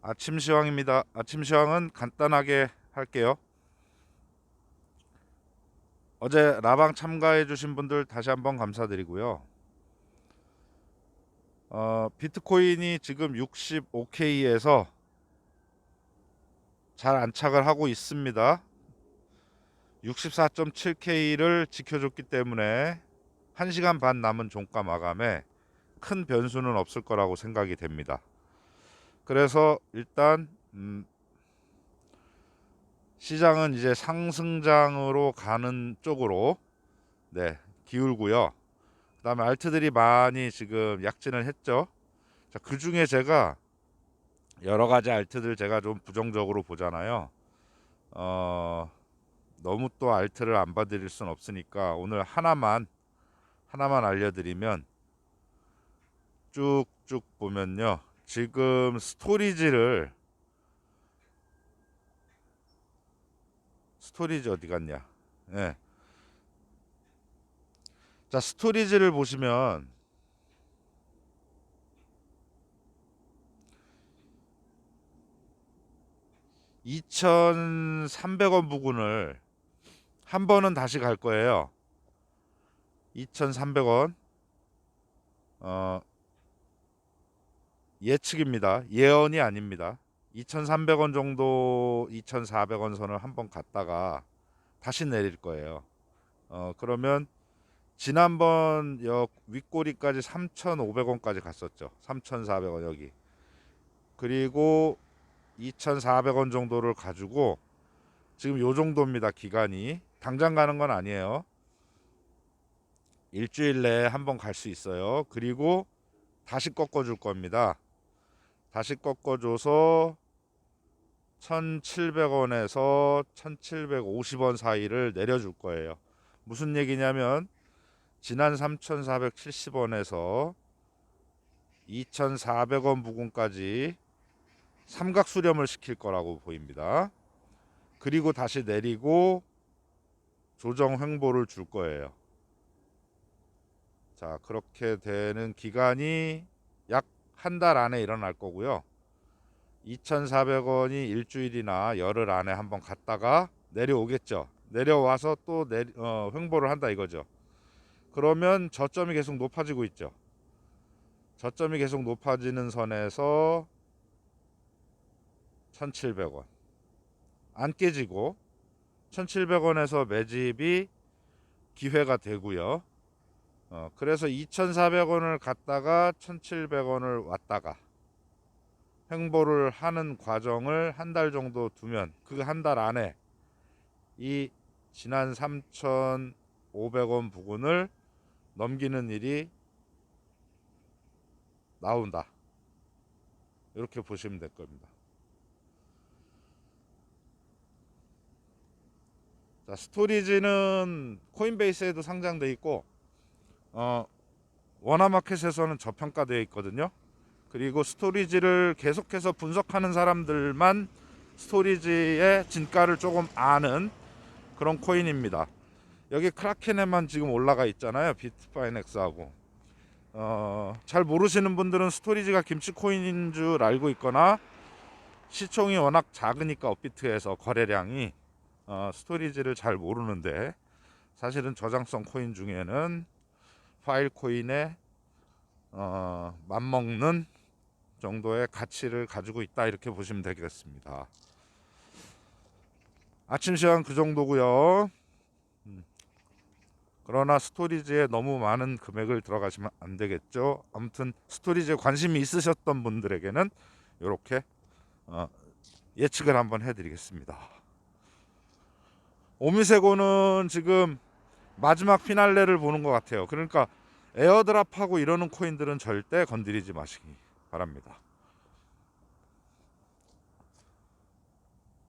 아침 시황입니다. 아침 시황은 간단하게 할게요. 어제 라방 참가해 주신 분들 다시 한번 감사드리고요. 어, 비트코인이 지금 65K에서 잘 안착을 하고 있습니다. 64.7K를 지켜줬기 때문에 1시간 반 남은 종가 마감에 큰 변수는 없을 거라고 생각이 됩니다. 그래서 일단 음, 시장은 이제 상승장으로 가는 쪽으로 네 기울고요. 그다음에 알트들이 많이 지금 약진을 했죠. 자, 그 중에 제가 여러 가지 알트들 제가 좀 부정적으로 보잖아요. 어, 너무 또 알트를 안 봐드릴 순 없으니까 오늘 하나만 하나만 알려드리면 쭉쭉 보면요. 지금 스토리지를 스토리지 어디 갔냐? 예. 자, 스토리지를 보시면 (2,300원) 부근을 한 번은 다시 갈 거예요 (2,300원) 어 예측입니다 예언이 아닙니다 2,300원 정도 2,400원 선을 한번 갔다가 다시 내릴 거예요 어 그러면 지난번 역 윗꼬리까지 3,500원까지 갔었죠. 3,400원 여기. 그리고 2,400원 정도를 가지고 지금 요 정도입니다. 기간이. 당장 가는 건 아니에요. 일주일 내에 한번 갈 수 있어요. 그리고 다시 꺾어 줄 겁니다. 다시 꺾어 줘서 1,700원에서 1,750원 사이를 내려 줄 거예요. 무슨 얘기냐면 지난 3,470원에서 2,400원 부근까지 삼각 수렴을 시킬 거라고 보입니다. 그리고 다시 내리고 조정 횡보를 줄 거예요. 자, 그렇게 되는 기간이 약 한 달 안에 일어날 거고요. 2,400원이 일주일이나 열흘 안에 한번 갔다가 내려오겠죠. 내려와서 또 내리, 어, 횡보를 한다 이거죠. 그러면 저점이 계속 높아지고 있죠. 저점이 계속 높아지는 선에서 1,700원 안 깨지고 1,700원에서 매집이 기회가 되고요. 어, 그래서 2,400원을 갔다가 1,700원을 왔다가 횡보를 하는 과정을 한 달 정도 두면 그 한 달 안에 이 지난 3,500원 부근을 넘기는 일이 나온다. 이렇게 보시면 될 겁니다. 자, 스토리지는 코인베이스에도 상장돼 있고 어, 원화마켓에서는 저평가되어 있거든요. 그리고 스토리지를 계속해서 분석하는 사람들만 스토리지의 진가를 조금 아는 그런 코인입니다. 여기 크라켄에만 지금 올라가 있잖아요. 비트파이넥스하고. 어, 잘 모르시는 분들은 스토리지가 김치 코인인 줄 알고 있거나 시총이 워낙 작으니까 업비트에서 거래량이 어, 스토리지를 잘 모르는데 사실은 저장성 코인 중에는 파일 코인에 어, 맞먹는 정도의 가치를 가지고 있다 이렇게 보시면 되겠습니다. 아침 시간 그 정도고요. 음. 그러나 스토리지에 너무 많은 금액을 들어가시면 안 되겠죠. 아무튼 스토리지에 관심이 있으셨던 분들에게는 이렇게 어, 예측을 한번 해드리겠습니다. 오미세고는 지금 마지막 피날레를 보는 것 같아요. 그러니까 에어드랍하고 이러는 코인들은 절대 건드리지 마시기 바랍니다.